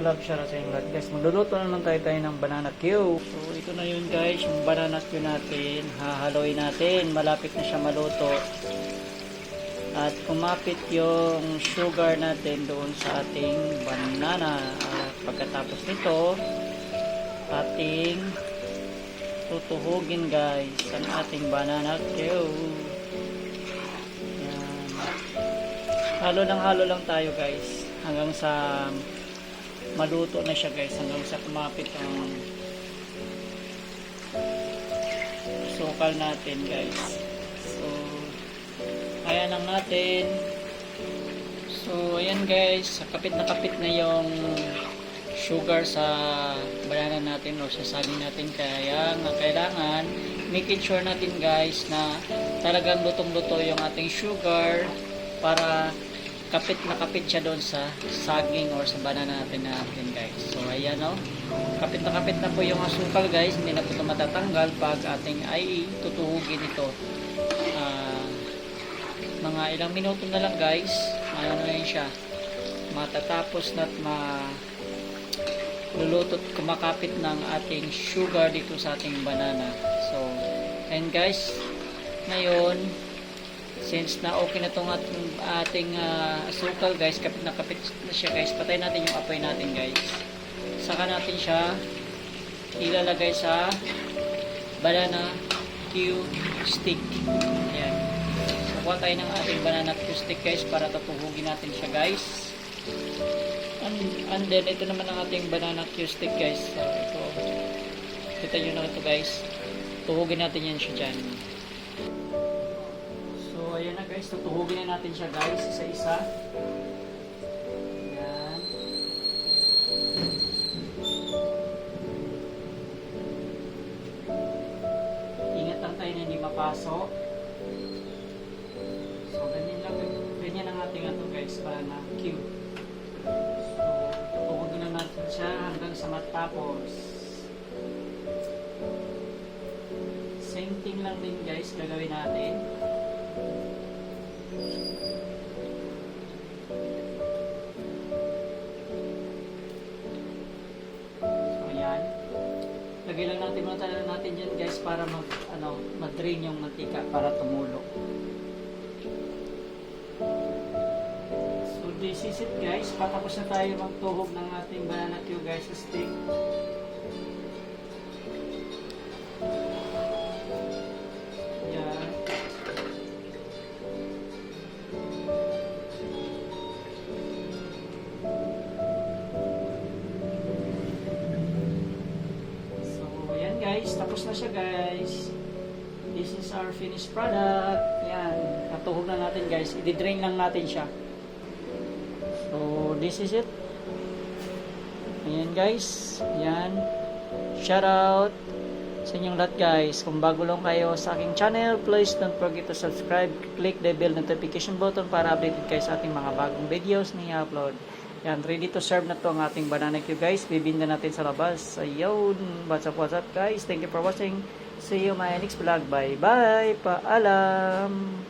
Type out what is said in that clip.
love shout out sa lahat guys. Magluluto na lang tayo tayo ng banana Q. So ito na yun guys, yung banana Q natin. Hahaloy natin. Malapit na siya maluto. At kumapit yung sugar natin doon sa ating banana. At pagkatapos nito, ating tutuhugin guys ang ating banana. Yan. Halo lang halo lang tayo guys hanggang sa maluto na siya guys hanggang sa kumapit ang sukal natin guys. So kaya lang natin. So ayan guys, kapit na kapit na yung sugar sa banana natin o sa saging natin kaya nga kailangan making sure natin guys na talagang lutong-luto yung ating sugar para kapit na kapit siya doon sa saging or sa banana natin natin guys. So ayan o kapit na kapit na po yung asukal guys. Hindi na po ito matatanggal pag ating ay tutuhugin ito. Ah, mga ilang minuto na lang guys. Ano na yun siya? Matatapos na at ma lulutot kumakapit ng ating sugar dito sa ating banana. So, and guys, ngayon, since na okay na itong ating, ating ah, asukal guys, kapit na kapit na siya guys, patay natin yung apoy natin guys. Saka natin siya ilalagay sa banana Q stick. Ayan. So, kuha tayo ng ating banana Q stick guys para tatuhugin natin siya guys. And, and then, ito naman ang ating banana Q stick guys. So, ito. Kita nyo na ito guys. Tuhugin natin yan siya dyan. Ayan na guys. Tutuhugin na natin siya guys. Isa-isa. Ayan. Ingat lang tayo na hindi mapasok. So, ganyan lang. Ganyan ang ating ato guys. Banana Q. So, tutuhugin na natin siya hanggang sa matapos. Same thing lang din guys, gagawin natin. Lagay lang natin muna tayo natin dyan guys para mag, ano, mag-drain yung mantika para tumulo. So this is it guys. Patapos na tayo magtuhog ng ating banana Q guys stick. Guys. Tapos na siya guys. This is our finished product. Yan. Natuhog na natin guys. I-drain lang natin siya. So, this is it. Ayan guys. Ayan. Shout out sa inyong lahat guys. Kung bago lang kayo sa aking channel, please don't forget to subscribe. Click the bell notification button para updated kayo sa ating mga bagong videos na i-upload. Yan, ready to serve na to ang ating banana cue guys. Bibinda natin sa labas. Ayun. What's up, what's up guys. Thank you for watching. See you my next vlog. Bye bye. Paalam.